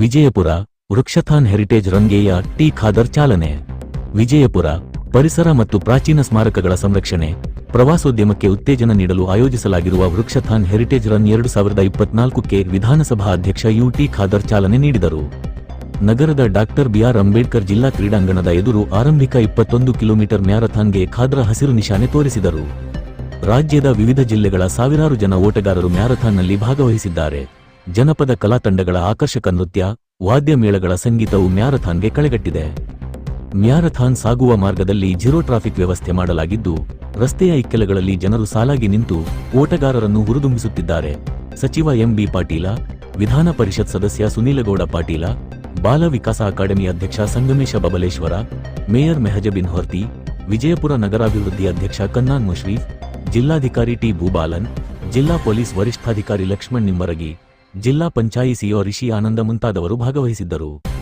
Vijayapura ವೃಕ್ಷಥಾನ್ heritage ರನ್ಗೆಯ T Khader ಚಾಲನೆ. ವಿಜಯಪುರ ಪರಿಸರ ಮತ್ತು ಪ್ರಾಚೀನ ಸ್ಮಾರಕಗಳ ಸಂರಕ್ಷಣೆ. ಪ್ರವಾಸೋದ್ಯಮಕ್ಕೆ ಉತ್ತೇಜನ ನೀಡಲು ಆಯೋಜಿಸಲಾಗಿರುವ ವೃಕ್ಷಥಾನ್ ಹೆರಿಟೇಜ್ ರನ್ ಎರಡು ಸಾವಿರದ ಇಪ್ಪತ್ನಾಲ್ಕಕ್ಕೆ ವಿಧಾನಸಭಾ ಅಧ್ಯಕ್ಷ ಯುಟಿ ಖಾದರ್ ಚಾಲನೆ ನೀಡಿದರು. ನಗರದ ಡಾಕ್ಟರ್ ಬಿಆರ್ ಅಂಬೇಡ್ಕರ್ ಜಿಲ್ಲಾ ಕ್ರೀಡಾಂಗಣದ ಎದುರು ಆರಂಭಿಕ ಇಪ್ಪತ್ತೊಂದು ಕಿಲೋಮೀಟರ್ ಮ್ಯಾರಥಾನ್ಗೆ ಖಾದ್ರ ಹಸಿರು ನಿಶಾನೆ ತೋರಿಸಿದರು. ರಾಜ್ಯದ ವಿವಿಧ ಜಿಲ್ಲೆಗಳ ಸಾವಿರಾರು ಜನ ಓಟಗಾರರು ಮ್ಯಾರಥಾನ್ನಲ್ಲಿ ಭಾಗವಹಿಸಿದ್ದಾರೆ. ಜನಪದ ಕಲಾ ತಂಡಗಳ ಆಕರ್ಷಕ ನೃತ್ಯ, ವಾದ್ಯ ಮೇಳಗಳ ಸಂಗೀತವು ಮ್ಯಾರಥಾನ್ಗೆ ಕಳೆಗಟ್ಟಿದೆ. ಮ್ಯಾರಥಾನ್ ಸಾಗುವ ಮಾರ್ಗದಲ್ಲಿ ಜೀರೋ ಟ್ರಾಫಿಕ್ ವ್ಯವಸ್ಥೆ ಮಾಡಲಾಗಿದ್ದು, ರಸ್ತೆಯ ಇಕ್ಕೆಲಗಳಲ್ಲಿ ಜನರು ಸಾಲಾಗಿ ನಿಂತು ಓಟಗಾರರನ್ನು ಹುರಿದುಂಬಿಸುತ್ತಿದ್ದಾರೆ. ಸಚಿವ ಎಂಬಿ ಪಾಟೀಲ, ವಿಧಾನ ಪರಿಷತ್ ಸದಸ್ಯ ಸುನೀಲಗೌಡ ಪಾಟೀಲ, ಬಾಲ ವಿಕಾಸ ಅಕಾಡೆಮಿ ಅಧ್ಯಕ್ಷ ಸಂಗಮೇಶ ಬಬಲೇಶ್ವರ, ಮೇಯರ್ ಮೆಹಜಬಿನ್ ಹೊರ್ತಿ, ವಿಜಯಪುರ ನಗರಾಭಿವೃದ್ಧಿ ಅಧ್ಯಕ್ಷ ಕನ್ನಾನ್ ಮುಶ್ರೀಫ್, ಜಿಲ್ಲಾಧಿಕಾರಿ ಟಿ ಭೂಬಾಲನ್, ಜಿಲ್ಲಾ ಪೊಲೀಸ್ ವರಿಷ್ಠಾಧಿಕಾರಿ ಲಕ್ಷ್ಮಣ್ ನಿಂಬರಗಿ ಜಿಲ್ಲಾ ಪಂಚಾಯಿ ಸಿಒ ರಿಷಿ ಆನಂದ ಮುಂತಾದವರು ಭಾಗವಹಿಸಿದ್ದರು.